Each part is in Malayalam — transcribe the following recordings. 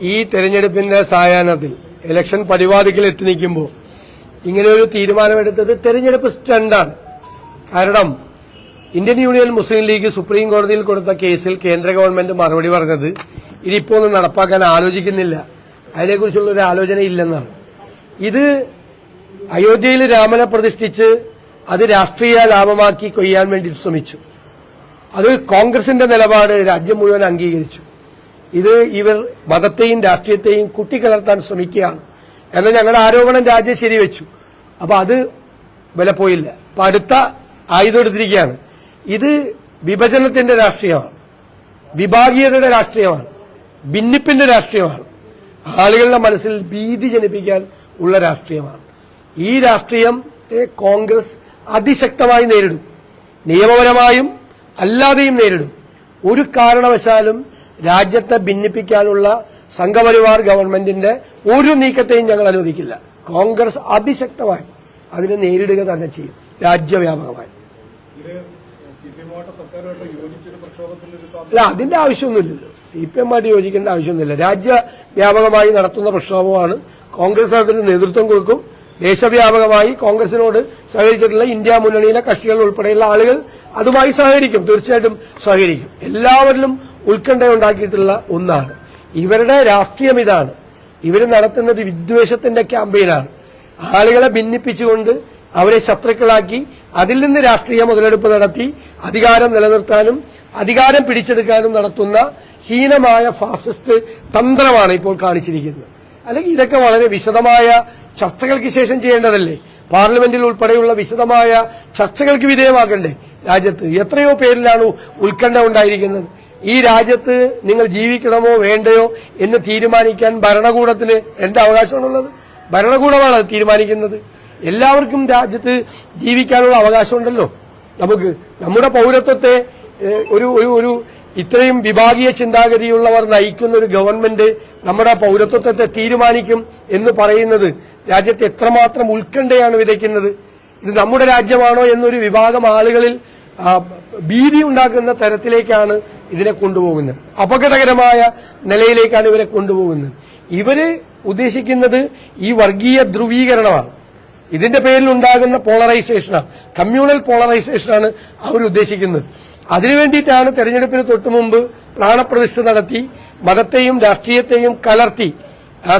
ഈ തെരഞ്ഞെടുപ്പിന്റെ സായാഹ്നത്തിൽ ഇലക്ഷൻ പരിപാടികൾ എത്തി നിൽക്കുമ്പോൾ ഇങ്ങനെ ഒരു തീരുമാനമെടുത്തത് തെരഞ്ഞെടുപ്പ് സ്റ്റണ്ടാണ്. കാരണം ഇന്ത്യൻ യൂണിയൻ മുസ്ലിം ലീഗ് സുപ്രീം കോടതിയിൽ കൊടുത്ത കേസിൽ കേന്ദ്ര ഗവൺമെന്റ് മറുപടി പറഞ്ഞത് ഇതിപ്പോ ഒന്നും നടപ്പാക്കാൻ ആലോചിക്കുന്നില്ല. അതിനെക്കുറിച്ചുള്ള ഒരു ആലോചന ഇല്ലെന്നാണ്. ഇത് അയോധ്യയിൽ രാമനെ പ്രതിഷ്ഠിച്ച് അത് രാഷ്ട്രീയ ലാഭമാക്കി കൊയ്യാൻ വേണ്ടി ശ്രമിച്ചു. അത് കോൺഗ്രസിന്റെ നിലപാട് രാജ്യം മുഴുവൻ അംഗീകരിച്ചു. ഇത് ഇവർ മതത്തെയും രാഷ്ട്രീയത്തെയും കുട്ടിക്കലർത്താൻ ശ്രമിക്കുകയാണ്. എന്നാൽ ഞങ്ങളുടെ ആരോപണം രാജ്യം ശരിവെച്ചു. അപ്പോൾ അത് വില പോയില്ല. അപ്പൊ അടുത്ത ആയുധം എടുത്തിരിക്കുകയാണ്. ഇത് വിഭജനത്തിന്റെ രാഷ്ട്രീയമാണ്. വിഭാഗീയതയുടെ രാഷ്ട്രീയമാണ്. ഭിന്നിപ്പിന്റെ രാഷ്ട്രീയമാണ്. ആളുകളുടെ മനസ്സിൽ ഭീതി ജനിപ്പിക്കാൻ ഉള്ള രാഷ്ട്രീയമാണ്. ഈ രാഷ്ട്രീയത്തെ കോൺഗ്രസ് അതിശക്തമായി നേരിടും. നിയമപരമായും അല്ലാതെയും നേരിടും. ഒരു കാരണവശാലും രാജ്യത്തെ ഭിന്നിപ്പിക്കാനുള്ള സംഘപരിവാർ ഗവൺമെന്റിന്റെ ഒരു നീക്കത്തെയും ഞങ്ങൾ അനുവദിക്കില്ല. കോൺഗ്രസ് അതിശക്തമായി അതിനെ നേരിടുക തന്നെ ചെയ്യും. രാജ്യവ്യാപകമായി. അല്ല അതിന്റെ ആവശ്യമൊന്നുമില്ലല്ലോ. സി പി എം ആയിട്ട് യോജിക്കേണ്ട ആവശ്യമൊന്നുമില്ല. രാജ്യവ്യാപകമായി നടത്തുന്ന പ്രക്ഷോഭമാണ് കോൺഗ്രസ് അതിന് നേതൃത്വം കൊടുക്കും. ദേശവ്യാപകമായി കോൺഗ്രസിനോട് സഹകരിച്ചിട്ടുള്ള ഇന്ത്യ മുന്നണിയിലെ കക്ഷികൾ ഉൾപ്പെടെയുള്ള ആളുകൾ അതുമായി സഹകരിക്കും. തീർച്ചയായിട്ടും സഹകരിക്കും. എല്ലാവരിലും ഉത്കണ്ഠ ഉണ്ടാക്കിയിട്ടുള്ള ഒന്നാണ്. ഇവരുടെ രാഷ്ട്രീയം ഇതാണ്. ഇവർ നടത്തുന്നത് വിദ്വേഷത്തിന്റെ ക്യാമ്പയിനാണ്. ആളുകളെ ഭിന്നിപ്പിച്ചുകൊണ്ട് അവരെ ശത്രുക്കളാക്കി അതിൽ നിന്ന് രാഷ്ട്രീയ മുതലെടുപ്പ് നടത്തി അധികാരം നിലനിർത്താനും അധികാരം പിടിച്ചെടുക്കാനും നടത്തുന്ന ഹീനമായ ഫാസിസ്റ്റ് തന്ത്രമാണ് ഇപ്പോൾ കാണിച്ചിരിക്കുന്നത്. അല്ലെങ്കിൽ ഇതൊക്കെ വളരെ വിശദമായ ചർച്ചകൾക്ക് ശേഷം ചെയ്യേണ്ടതല്ലേ? പാർലമെന്റിൽ ഉൾപ്പെടെയുള്ള വിശദമായ ചർച്ചകൾക്ക് വിധേയമാക്കണ്ടേ രാജ്യത്ത്? എത്രയോ പേരിലാണ് ഉത്കണ്ഠ ഉണ്ടായിരിക്കുന്നത്. ഈ രാജ്യത്ത് നിങ്ങൾ ജീവിക്കണമോ വേണ്ടയോ എന്ന് തീരുമാനിക്കാൻ ഭരണകൂടത്തിന് എന്താ അവകാശമാണുള്ളത്. ഭരണകൂടമാണ് അത് തീരുമാനിക്കുന്നത്. എല്ലാവർക്കും രാജ്യത്ത് ജീവിക്കാനുള്ള അവകാശമുണ്ടല്ലോ. നമുക്ക് നമ്മുടെ പൗരത്വത്തെ ഒരു ഒരു ഒരു ഇത്രയും വിഭാഗീയ ചിന്താഗതിയുള്ളവർ നയിക്കുന്ന ഒരു ഗവൺമെന്റ് നമ്മുടെ പൗരത്വത്തെ തീരുമാനിക്കും എന്ന് പറയുന്നത് രാജ്യത്തെ എത്രമാത്രം ഉത്കണ്ഠയാണ് വിതയ്ക്കുന്നത്. ഇത് നമ്മുടെ രാജ്യമാണോ എന്നൊരു വിഭാഗം ആളുകളിൽ ഭീതി ഉണ്ടാക്കുന്ന തരത്തിലേക്കാണ് ഇതിനെ കൊണ്ടുപോകുന്നത് അപകടകരമായ നിലയിലേക്കാണ് ഇവരെ കൊണ്ടുപോകുന്നത്. ഇവർ ഉദ്ദേശിക്കുന്നത് ഈ വർഗീയ ധ്രുവീകരണമാണ്. ഇതിന്റെ പേരിൽ ഉണ്ടാകുന്ന പോളറൈസേഷനാണ്. കമ്മ്യൂണൽ പോളറൈസേഷനാണ് അവർ ഉദ്ദേശിക്കുന്നത്. അതിനു വേണ്ടിയിട്ടാണ് തെരഞ്ഞെടുപ്പിന് തൊട്ടു മുമ്പ് പ്രാണപ്രതിഷ്ഠ നടത്തി മതത്തെയും രാഷ്ട്രീയത്തെയും കലർത്തി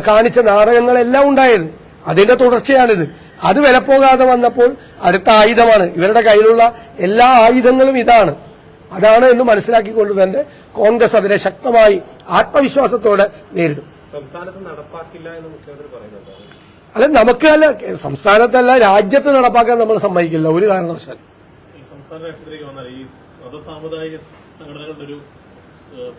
കാണിച്ച നാടകങ്ങളെല്ലാം ഉണ്ടായത്. അതിന്റെ തുടർച്ചയാണിത്. അത് വിലപ്പോകാതെ വന്നപ്പോൾ അടുത്ത ആയുധമാണ്. ഇവരുടെ കയ്യിലുള്ള എല്ലാ ആയുധങ്ങളും ഇതാണ്. അതാണ് എന്ന് മനസ്സിലാക്കിക്കൊണ്ട് തന്നെ കോൺഗ്രസ് അതിനെ ശക്തമായി ആത്മവിശ്വാസത്തോടെ നേരിടും. സംസ്ഥാനത്ത് നടപ്പാക്കില്ല എന്ന് മുഖ്യമന്ത്രി പറയുന്നുണ്ട്? അല്ല നമുക്ക് അല്ല സംസ്ഥാനത്തല്ല രാജ്യത്ത് നടപ്പാക്കാൻ നമ്മൾ സമ്മതിക്കില്ല ഒരു കാരണവശാൽ ഈ സംസ്ഥാന രാഷ്ട്രീയത്തിലേക്ക് വന്നാൽ ഈ മതസാമുദായിക സംഘടനകളുടെ ഒരു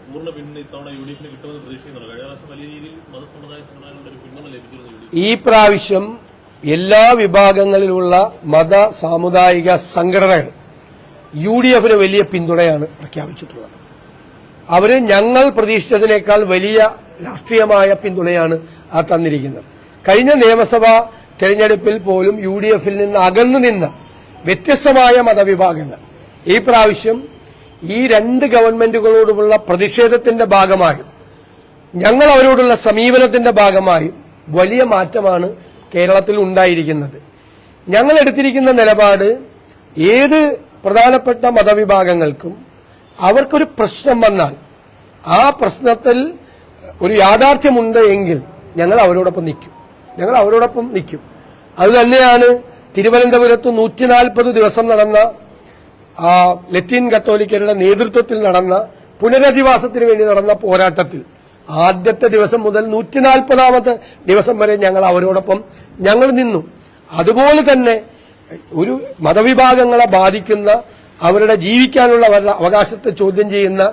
പൂർണ പിന്തുണ ഇത്തവണ യു ഡി എഫിന് കിട്ടുമെന്ന് പ്രതീക്ഷിക്കുന്നുണ്ട്? കഴിഞ്ഞ പ്രാവശ്യം വലിയ രീതിയിൽ മതസമുദായ സംഘടനകളുടെ ഒരു പിന്തുണ ലഭിച്ചിരുന്നു ഈ പ്രാവശ്യം എല്ലാ വിഭാഗങ്ങളിലുള്ള മത സാമുദായിക സംഘടനകൾ യു ഡി എഫിന് വലിയ പിന്തുണയാണ് പ്രഖ്യാപിച്ചിട്ടുള്ളത്. അവർ ഞങ്ങൾ പ്രതീക്ഷിച്ചതിനേക്കാൾ വലിയ രാഷ്ട്രീയമായ പിന്തുണയാണ് ആ തന്നിരിക്കുന്നത്. കഴിഞ്ഞ നിയമസഭാ തെരഞ്ഞെടുപ്പിൽ പോലും യു ഡി എഫിൽ നിന്ന് അകന്നു നിന്ന വ്യത്യസ്തമായ മതവിഭാഗങ്ങൾ. ഈ പ്രാവശ്യം ഈ രണ്ട് ഗവൺമെന്റുകളോടുമുള്ള പ്രതിഷേധത്തിന്റെ ഭാഗമായും ഞങ്ങൾ അവരോടുള്ള സമീപനത്തിന്റെ ഭാഗമായും വലിയ മാറ്റമാണ് കേരളത്തിൽ ഉണ്ടായിരിക്കുന്നത്. ഞങ്ങൾ എടുത്തിരിക്കുന്ന നിലപാട് ഏത് പ്രധാനപ്പെട്ട മതവിഭാഗങ്ങൾക്കും അവർക്കൊരു പ്രശ്നം വന്നാൽ ആ പ്രശ്നത്തിൽ ഒരു യാഥാർത്ഥ്യമുണ്ട് എങ്കിൽ ഞങ്ങൾ അവരോടൊപ്പം നിൽക്കും. ഞങ്ങൾ അവരോടൊപ്പം നിൽക്കും. അത് തന്നെയാണ് തിരുവനന്തപുരത്ത് നൂറ്റി നാൽപ്പത് ദിവസം നടന്ന ആ ലത്തീൻ കത്തോലിക്കരുടെ നേതൃത്വത്തിൽ നടന്ന പുനരധിവാസത്തിന് വേണ്ടി നടന്ന പോരാട്ടത്തിൽ ആദ്യത്തെ ദിവസം മുതൽ നൂറ്റി നാൽപ്പതാമത്തെ ദിവസം വരെ ഞങ്ങൾ അവരോടൊപ്പം ഞങ്ങൾ നിന്നു. അതുപോലെ തന്നെ ഒരു മതവിഭാഗങ്ങളെ ബാധിക്കുന്ന അവരുടെ ജീവിക്കാനുള്ള അവകാശത്തെ ചോദ്യം ചെയ്യുന്ന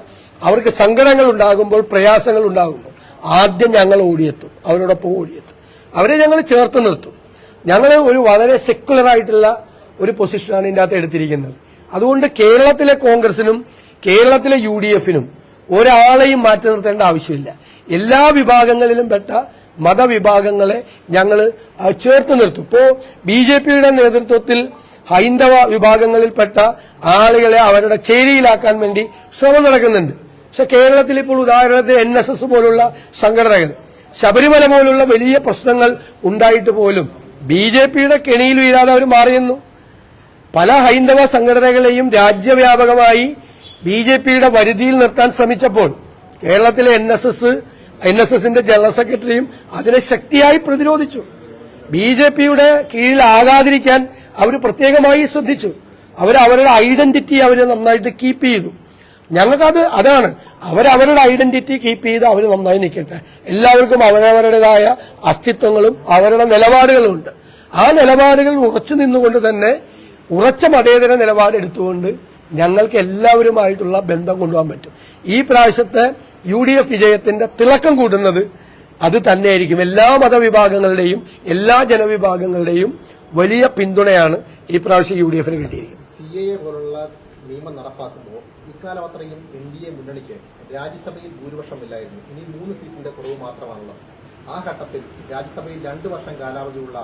അവർക്ക് സങ്കടങ്ങൾ ഉണ്ടാകുമ്പോൾ പ്രയാസങ്ങൾ ഉണ്ടാകുമ്പോൾ ആദ്യം ഞങ്ങൾ ഓടിയെത്തും അവരോടൊപ്പം ഓടിയെത്തും. അവരെ ഞങ്ങൾ ചേർത്ത് നിർത്തും. ഞങ്ങൾ ഒരു വളരെ സെക്കുലർ ആയിട്ടുള്ള ഒരു പൊസിഷനാണ് ഇതിന്റെ അകത്ത് എടുത്തിരിക്കുന്നത്. അതുകൊണ്ട് കേരളത്തിലെ കോൺഗ്രസിനും കേരളത്തിലെ യു ഡി എഫിനും ഒരാളെയും മാറ്റി നിർത്തേണ്ട ആവശ്യമില്ല. എല്ലാ വിഭാഗങ്ങളിലും പെട്ട മതവിഭാഗങ്ങളെ ഞങ്ങൾ ചേർത്ത് നിർത്തും. ഇപ്പോ ബി ജെ പിയുടെ നേതൃത്വത്തിൽ ഹൈന്ദവ വിഭാഗങ്ങളിൽപ്പെട്ട ആളുകളെ അവരുടെ ചേരിയിലാക്കാൻ വേണ്ടി ശ്രമം നടക്കുന്നുണ്ട്. പക്ഷെ കേരളത്തിൽ ഇപ്പോൾ ഉദാഹരണത്തിന് എൻ എസ് എസ് പോലുള്ള സംഘടനകൾ ശബരിമല പോലുള്ള വലിയ പ്രശ്നങ്ങൾ ഉണ്ടായിട്ട് പോലും ബി ജെ പിയുടെ കെണിയിൽ വീഴാതെ അവർ മാറിയുന്നു. പല ഹൈന്ദവ സംഘടനകളെയും രാജ്യവ്യാപകമായി ബി ജെ പിയുടെ വരുതിയിൽ നിർത്താൻ ശ്രമിച്ചപ്പോൾ കേരളത്തിലെ N S S N S എസിന്റെ ജനറൽ സെക്രട്ടറിയും അതിനെ ശക്തിയായി പ്രതിരോധിച്ചു. ബി ജെ പിയുടെ കീഴിലാകാതിരിക്കാൻ അവർ പ്രത്യേകമായി ശ്രദ്ധിച്ചു. അവർ അവരുടെ ഐഡന്റിറ്റി അവർ നന്നായിട്ട് കീപ്പ് ചെയ്തു. ഞങ്ങൾക്കത് അതാണ്. അവരവരുടെ ഐഡന്റിറ്റി കീപ്പ് ചെയ്ത് അവർ നന്നായി നിൽക്കട്ടെ. എല്ലാവർക്കും അവരവരുടേതായ അസ്തിത്വങ്ങളും അവരുടെ നിലപാടുകളും ഉണ്ട്. ആ നിലപാടുകൾ ഉറച്ചു നിന്നുകൊണ്ട് തന്നെ ഉറച്ച മതേതര നിലപാടെടുത്തുകൊണ്ട് ഞങ്ങൾക്ക് എല്ലാവരുമായിട്ടുള്ള ബന്ധം കൊണ്ടുപോകാൻ പറ്റും. ഈ പ്രാവശ്യത്തെ യു ഡി എഫ് വിജയത്തിന്റെ തിളക്കം കൂടുന്നത് അത് തന്നെയായിരിക്കും. എല്ലാ മതവിഭാഗങ്ങളുടെയും എല്ലാ ജനവിഭാഗങ്ങളുടെയും വലിയ പിന്തുണയാണ് ഈ പ്രാവശ്യം യു ഡി എഫിന് കിട്ടിയിരിക്കുന്നത്. സി എ പോലുള്ള നിയമം നടപ്പാക്കുമ്പോൾ ഇക്കാലം അത്രയും എൻ ഡി എ മുന്നണിക്ക് രാജ്യസഭയിൽ ഭൂരിപക്ഷമില്ലായിരുന്നു ഇനി മൂന്ന് സീറ്റിന്റെ കുറവ് മാത്രമാണുള്ളത്. ആ ഘട്ടത്തിൽ രാജ്യസഭയിൽ രണ്ടു വർഷം കാലാവധിയുള്ള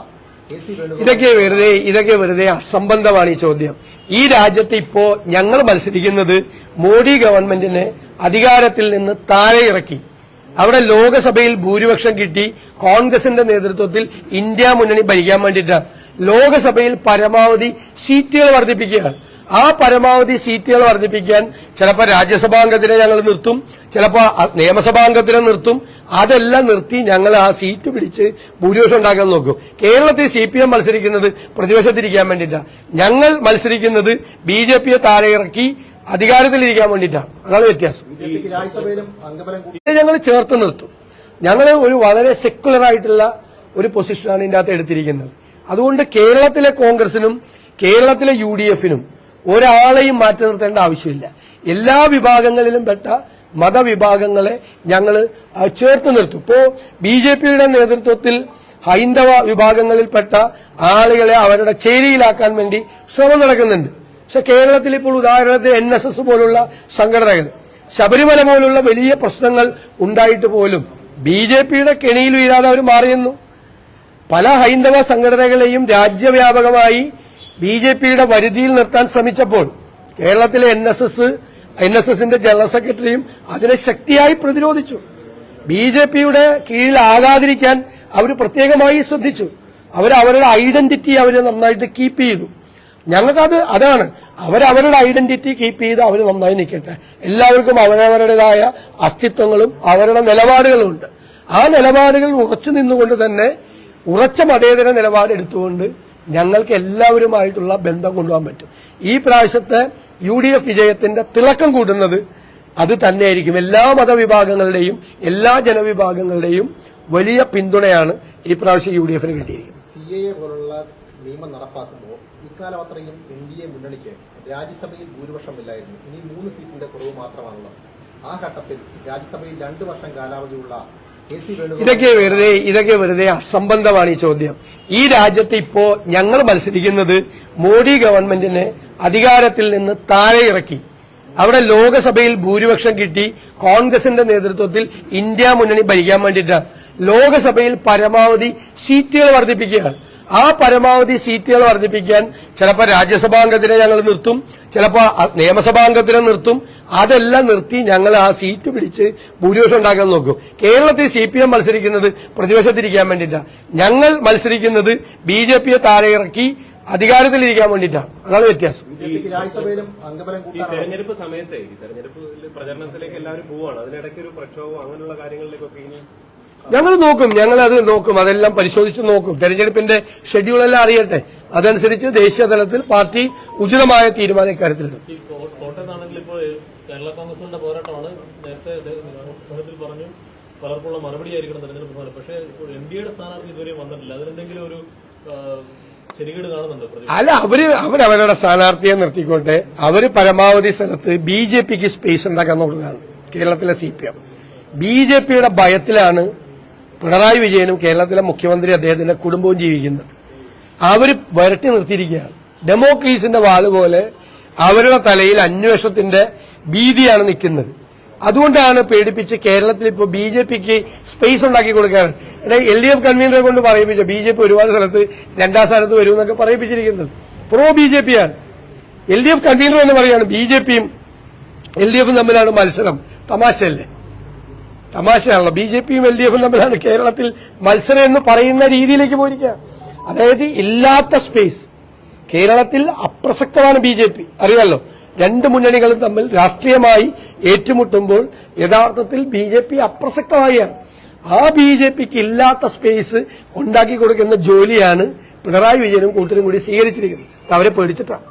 ഇതൊക്കെ വെറുതെ ഇതൊക്കെ വെറുതെ അസംബന്ധമാണ് ഈ ചോദ്യം. ഈ രാജ്യത്ത് ഇപ്പോ ഞങ്ങൾ മത്സരിക്കുന്നത് മോഡി ഗവൺമെന്റിനെ അധികാരത്തിൽ നിന്ന് താഴെ ഇറക്കി. അവിടെ ലോകസഭയിൽ ഭൂരിപക്ഷം കിട്ടി കോൺഗ്രസിന്റെ നേതൃത്വത്തിൽ ഇന്ത്യ മുന്നണി ഭരിക്കാൻ വേണ്ടിയിട്ടാണ് ലോകസഭയിൽ പരമാവധി സീറ്റുകൾ വർദ്ധിപ്പിക്കുകയാണ് ആ പരമാവധി സീറ്റുകൾ വർദ്ധിപ്പിക്കാൻ ചിലപ്പോൾ രാജ്യസഭാംഗത്തിനെ ഞങ്ങൾ നിർത്തും ചിലപ്പോൾ നിയമസഭാംഗത്തിനെ നിർത്തും അതെല്ലാം നിർത്തി ഞങ്ങൾ ആ സീറ്റ് പിടിച്ച് ഭൂരിപക്ഷം ഉണ്ടാക്കാൻ നോക്കും. കേരളത്തിൽ സി പി എം മത്സരിക്കുന്നത് പ്രതിപക്ഷത്തിരിക്കാൻ വേണ്ടിയിട്ടാണ് ഞങ്ങൾ മത്സരിക്കുന്നത് ബി ജെ പിയെ താഴെ ഇറക്കി അധികാരത്തിലിരിക്കാൻ വേണ്ടിയിട്ടാണ് അതാണ് വ്യത്യാസം. ഞങ്ങൾ ചേർത്ത് നിർത്തും. ഞങ്ങൾ ഒരു വളരെ സെക്യുലർ ആയിട്ടുള്ള ഒരു പൊസിഷനാണ് ഇതിന്റെ അകത്ത് എടുത്തിരിക്കുന്നത്. അതുകൊണ്ട് കേരളത്തിലെ കോൺഗ്രസിനും കേരളത്തിലെ യു ഡി എഫിനും ഒരാളെയും മാറ്റി നിർത്തേണ്ട ആവശ്യമില്ല. എല്ലാ വിഭാഗങ്ങളിലും പെട്ട മതവിഭാഗങ്ങളെ ഞങ്ങൾ ചേർത്ത് നിർത്തും. ഇപ്പോ ബി ജെ പിയുടെ നേതൃത്വത്തിൽ ഹൈന്ദവ വിഭാഗങ്ങളിൽപ്പെട്ട ആളുകളെ അവരുടെ ചേരിയിലാക്കാൻ വേണ്ടി ശ്രമം നടക്കുന്നുണ്ട്. പക്ഷെ കേരളത്തിൽ ഇപ്പോൾ ഉദാഹരണത്തിന് എൻ എസ് എസ് പോലുള്ള സംഘടനകൾ ശബരിമല പോലുള്ള വലിയ പ്രശ്നങ്ങൾ ഉണ്ടായിട്ട് പോലും ബി ജെ പിയുടെ കെണിയിൽ വീഴാതെ അവർ മാറിയുന്നു. പല ഹൈന്ദവ സംഘടനകളെയും രാജ്യവ്യാപകമായി ബി ജെ പിയുടെ വരുതിയിൽ നിർത്താൻ ശ്രമിച്ചപ്പോൾ കേരളത്തിലെ N S S N S എസിന്റെ ജനറൽ സെക്രട്ടറിയും അതിനെ ശക്തിയായി പ്രതിരോധിച്ചു. ബി ജെ പിയുടെ കീഴിലാകാതിരിക്കാൻ അവർ പ്രത്യേകമായി ശ്രദ്ധിച്ചു. അവർ അവരുടെ ഐഡന്റിറ്റി അവർ നന്നായിട്ട് കീപ്പ് ചെയ്തു. ഞങ്ങൾക്കത് അതാണ്. അവരവരുടെ ഐഡന്റിറ്റി കീപ്പ് ചെയ്ത് അവർ നന്നായി നിൽക്കട്ടെ. എല്ലാവർക്കും അവരവരുടേതായ അസ്തിത്വങ്ങളും അവരുടെ നിലപാടുകളും ഉണ്ട്. ആ നിലപാടുകൾ ഉറച്ചു നിന്നുകൊണ്ട് തന്നെ ഉറച്ച മതേതര നിലപാടെടുത്തുകൊണ്ട് ഞങ്ങൾക്ക് എല്ലാവരുമായിട്ടുള്ള ബന്ധം കൊണ്ടുപോകാൻ പറ്റും. ഈ പ്രാവശ്യത്തെ യു ഡി എഫ് വിജയത്തിന്റെ തിളക്കം കൂടുന്നത് അത് തന്നെയായിരിക്കും. എല്ലാ മതവിഭാഗങ്ങളുടെയും എല്ലാ ജനവിഭാഗങ്ങളുടെയും വലിയ പിന്തുണയാണ് ഈ പ്രാവശ്യം യു ഡി എഫിന് കിട്ടിയിരിക്കുന്നത്. സി എ പോലുള്ള നിയമം നടപ്പാക്കുമ്പോൾ ഇക്കാലം അത്രയും എൻ ഡി എ മുന്നണിക്ക് രാജ്യസഭയിൽ ഭൂരിപക്ഷമില്ലായിരുന്നു ഇനി മൂന്ന് സീറ്റിന്റെ കുറവ് മാത്രമാണുള്ളത്. ആ ഘട്ടത്തിൽ രാജ്യസഭയിൽ രണ്ടു വർഷം കാലാവധിയുള്ള ഇതൊക്കെ വെറുതെ ഇതൊക്കെ വെറുതെ അസംബന്ധമാണ് ഈ ചോദ്യം. ഈ രാജ്യത്ത് ഇപ്പോ ഞങ്ങൾ മത്സരിക്കുന്നത് മോഡി ഗവൺമെന്റിനെ അധികാരത്തിൽ നിന്ന് താഴെ ഇറക്കി. അവിടെ ലോകസഭയിൽ ഭൂരിപക്ഷം കിട്ടി കോൺഗ്രസിന്റെ നേതൃത്വത്തിൽ ഇന്ത്യ മുന്നണി ഭരിക്കാൻ വേണ്ടിയിട്ടാണ്. ലോകസഭയിൽ പരമാവധി സീറ്റുകൾ വർദ്ധിപ്പിക്കുകയാണ്. ആ പരമാവധി സീറ്റുകൾ വർദ്ധിപ്പിക്കാൻ ചിലപ്പോൾ രാജ്യസഭാംഗത്തിനെ ഞങ്ങൾ നിർത്തും ചിലപ്പോൾ നിയമസഭാംഗത്തിനെ നിർത്തും. അതെല്ലാം നിർത്തി ഞങ്ങൾ ആ സീറ്റ് പിടിച്ച് ഭൂരിപക്ഷം ഉണ്ടാക്കാൻ നോക്കും. കേരളത്തിൽ സി പി എം മത്സരിക്കുന്നത് പ്രതിപക്ഷത്തിരിക്കാൻ വേണ്ടിയിട്ടാണ് ഞങ്ങൾ മത്സരിക്കുന്നത് ബി ജെ പിയെ താഴെ ഇറക്കി അധികാരത്തിലിരിക്കാൻ വേണ്ടിയിട്ടാണ് അതാണ് വ്യത്യാസം. ഈ തെരഞ്ഞെടുപ്പ് സമയത്തെ ഈ തെരഞ്ഞെടുപ്പ് പ്രചരണത്തിലേക്ക് എല്ലാവരും പോവാണ്. അതിനിടയ്ക്ക് ഒരു പ്രക്ഷോഭം അങ്ങനെയുള്ള കാര്യങ്ങളിലേക്കൊക്കെ ഇനി ഞങ്ങൾ നോക്കും ഞങ്ങൾ അത് നോക്കും അതെല്ലാം പരിശോധിച്ച് നോക്കും. തെരഞ്ഞെടുപ്പിന്റെ ഷെഡ്യൂൾ എല്ലാം അറിയട്ടെ. അതനുസരിച്ച് ദേശീയ തലത്തിൽ പാർട്ടി ഉചിതമായ തീരുമാനം ഇക്കാര്യത്തിലെടുക്കും കേരള കോൺഗ്രസിന്റെ പോരാട്ടമാണ്. നേരത്തെ സംഘത്തിൽ പറഞ്ഞു പലർക്കുള്ള മറുപടി ആയിരിക്കണം തെരഞ്ഞെടുപ്പ് ഫലം. പക്ഷേ എൻ ഡി എയുടെ സ്ഥാനാർത്ഥി ഇതുവരെ വന്നിട്ടില്ല. അതിനെന്തെങ്കിലും ഒരു അല്ല അവർ അവരവരുടെ സ്ഥാനാർത്ഥിയെ നിർത്തിക്കോട്ടെ. അവർ പരമാവധി സ്ഥലത്ത് ബി ജെ പിക്ക് സ്പേസ് ഉണ്ടാക്കാൻ നോക്കുന്നതാണ് കേരളത്തിലെ C P M. B J പിയുടെ ഭയത്തിലാണ് പിണറായി വിജയനും കേരളത്തിലെ മുഖ്യമന്ത്രി അദ്ദേഹത്തിന്റെ കുടുംബവും ജീവിക്കുന്നത്. അവർ വരട്ടി നിർത്തിയിരിക്കുകയാണ്. ഡെമോക്രീസിന്റെ വാൾ പോലെ അവരുടെ തലയിൽ അന്വേഷണത്തിന്റെ ഭീതിയാണ് നിൽക്കുന്നത്. അതുകൊണ്ടാണ് പേടിപ്പിച്ച് കേരളത്തിൽ ഇപ്പോൾ ബി ജെ പിക്ക് സ്പേസ് ഉണ്ടാക്കി കൊടുക്കാൻ എൽ ഡി എഫ് കൺവീനറെ കൊണ്ട് പറയിപ്പിച്ചു? ബി ജെ പി ഒരുപാട് സ്ഥലത്ത് രണ്ടാം സ്ഥാനത്ത് വരും എന്നൊക്കെ പറയിപ്പിച്ചിരിക്കുന്നത്. പ്രോ ബി ജെ പി ആണ് എൽ ഡി എഫ് കൺവീനർ എന്ന് പറയുകയാണ് ബി ജെ പിയും എൽ ഡി എഫും തമ്മിലാണ് മത്സരം. തമാശയല്ലേ? തമാശയാണല്ലോ. ബി ജെ പിയും എൽ ഡി എഫും തമ്മിലാണ് കേരളത്തിൽ മത്സരം എന്ന് പറയുന്ന രീതിയിലേക്ക് പോയിരിക്കുക. അതായത് ഇല്ലാത്ത സ്പേസ് കേരളത്തിൽ അപ്രസക്തമാണ് ബി ജെ പി. അറിയാമല്ലോ രണ്ട് മുന്നണികളും തമ്മിൽ രാഷ്ട്രീയമായി ഏറ്റുമുട്ടുമ്പോൾ യഥാർത്ഥത്തിൽ ബി ജെ പി അപ്രസക്തമായാണ് ആ ബി ജെ പിക്ക് ഇല്ലാത്ത സ്പേസ് ഉണ്ടാക്കി കൊടുക്കുന്ന ജോലിയാണ് പിണറായി വിജയനും കൂട്ടരും കൂടി സ്വീകരിച്ചിരിക്കുന്നത്. അവരെ പേടിച്ചിട്ടാണ്.